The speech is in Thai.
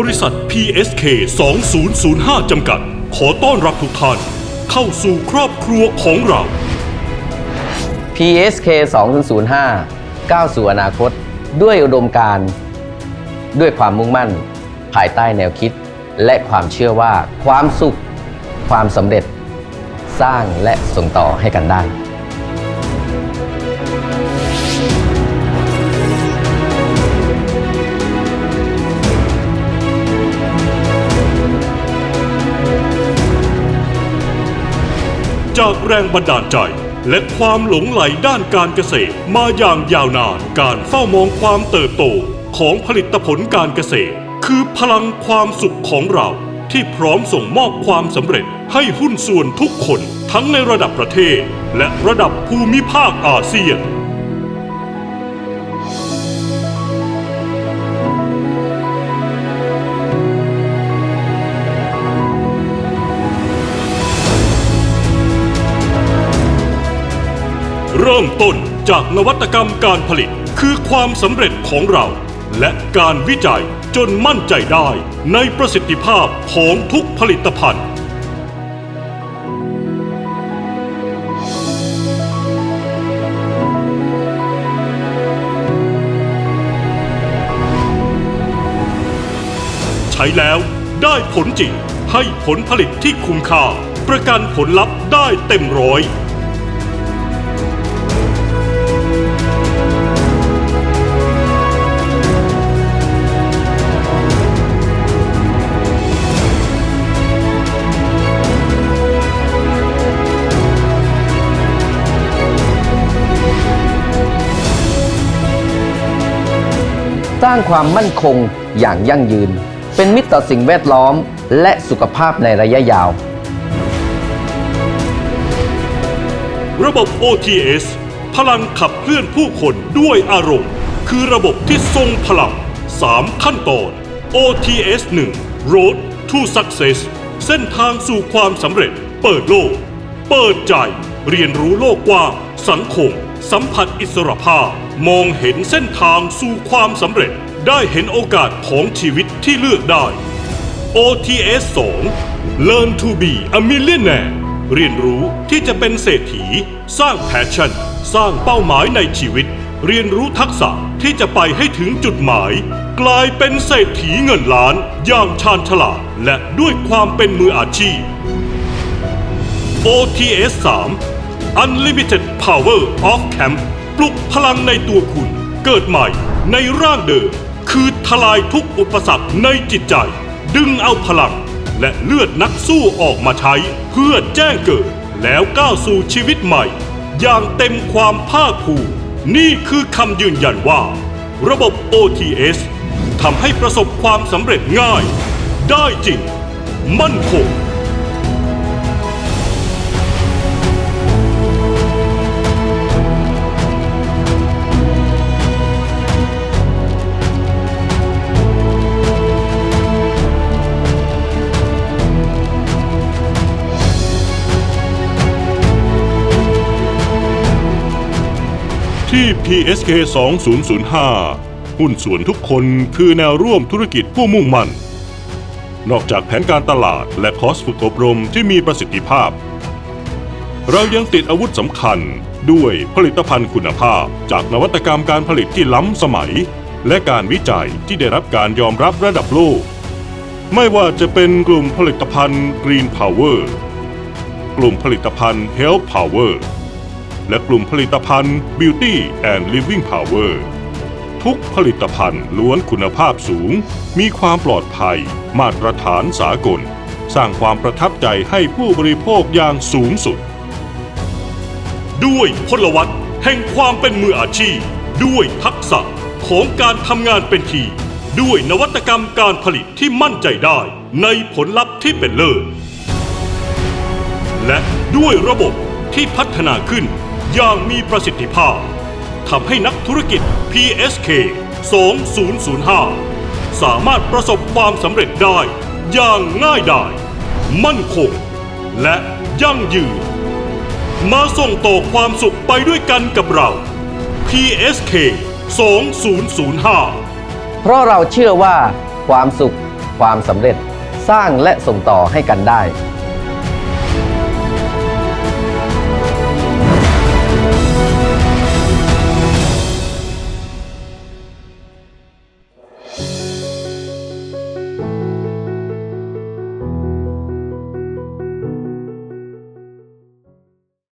บริษัท PSK 2005 จำกัด ขอต้อนรับทุกท่าน เข้าสู่ครอบครัวของเรา PSK 2005 ก้าวสู่อนาคต ด้วยอุดมการณ์ด้วยความมุ่งมั่น ภายใต้แนวคิด และความเชื่อว่าความสุข ความสำเร็จ สร้างและส่งต่อให้กันได้ จากแรงบันดาลใจ และความหลงไหลด้านการเกษตรมาอย่างยาวนาน การเฝ้ามองความเติบโตของผลิตผลการเกษตร คือพลังความสุขของเรา ที่พร้อมส่งมอบความสำเร็จให้หุ้นส่วนทุกคนทั้งในระดับประเทศ และระดับภูมิภาคอาเซียน ริ่มต้นจากนวัตกรรมการผลิตคือความสำเร็จของเรา และการวิจัยจนมั่นใจได้ในประสิทธิภาพของทุกผลิตภัณฑ์ใช้แล้วได้ผลจริงให้ผลผลิตที่คุ้มค่า ประกันผลลัพธ์ได้เต็มร้อย สร้างความมั่นคงอย่างยั่งยืน เป็นมิตรต่อสิ่งแวดล้อม และสุขภาพในระยะยาว ระบบ OTS พลังขับเคลื่อนผู้คนด้วยอารมณ์ คือระบบที่ทรงพลัง 3 ขั้นตอน OTS 1 Road to Success เส้นทางสู่ความสำเร็จ เปิดโลก เปิดใจ เรียนรู้โลกกว้างสังคม สัมผัสอิสรภาพ มองเห็นเส้นทางสู่ความสำเร็จ ได้เห็นโอกาสของชีวิตที่เลือกได้ OTS 2 Learn to be a millionaire เรียนรู้ที่จะเป็นเศรษฐี สร้างแพชชั่น สร้างเป้าหมายในชีวิต เรียนรู้ทักษะที่จะไปให้ถึงจุดหมาย กลายเป็นเศรษฐีเงินล้าน อย่างชาญฉลาดและด้วยความเป็นมืออาชีพ OTS 3 Unlimited Power of Camp ปลุกพลังในตัวคุณ เกิดใหม่ในร่างเดิม คือทลายทุกอุปสรรคในจิตใจ ดึงเอาพลัง และเลือดนักสู้ออกมาใช้ เพื่อแจ้งเกิด แล้วก้าวสู่ชีวิตใหม่ อย่างเต็มความภาคภูมินี่คือคำยืนยันว่า ระบบ OTS ทำให้ประสบความสำเร็จง่าย ได้จริง มั่นคง ที่ PSK 2005 หุ้นส่วนทุกคนคือแนวร่วมธุรกิจผู้มุ่งมั่น นอกจากแผนการตลาดและคอร์สฝึกอบรมที่มีประสิทธิภาพ เรายังติดอาวุธสำคัญด้วยผลิตภัณฑ์คุณภาพ จากนวัตกรรมการผลิตที่ล้ำสมัย และการวิจัยที่ได้รับการยอมรับระดับโลก ไม่ว่าจะเป็นกลุ่มผลิตภัณฑ์ Green Power กลุ่มผลิตภัณฑ์ Health Power และกลุ่มผลิตภัณฑ์ Beauty and Living Power ทุกผลิตภัณฑ์ล้วนคุณภาพสูง มีความปลอดภัย มาตรฐานสากล สร้างความประทับใจให้ผู้บริโภคอย่างสูงสุด ด้วยพลวัตแห่งความเป็นมืออาชีพ ด้วยทักษะของการทำงานเป็นที ด้วยนวัตกรรมการผลิตที่มั่นใจได้ในผลลัพธ์ที่เป็นเลิศและด้วยระบบที่พัฒนาขึ้น อย่างมีประสิทธิภาพทำให้นักธุรกิจ PSK 2005 สามารถประสบความสำเร็จได้อย่างง่ายดาย มั่นคง และยั่งยืน มาส่งต่อความสุขไปด้วยกันกับเรา PSK 2005 เพราะเราเชื่อว่าความสุข ความสำเร็จสร้างและส่งต่อให้กันได้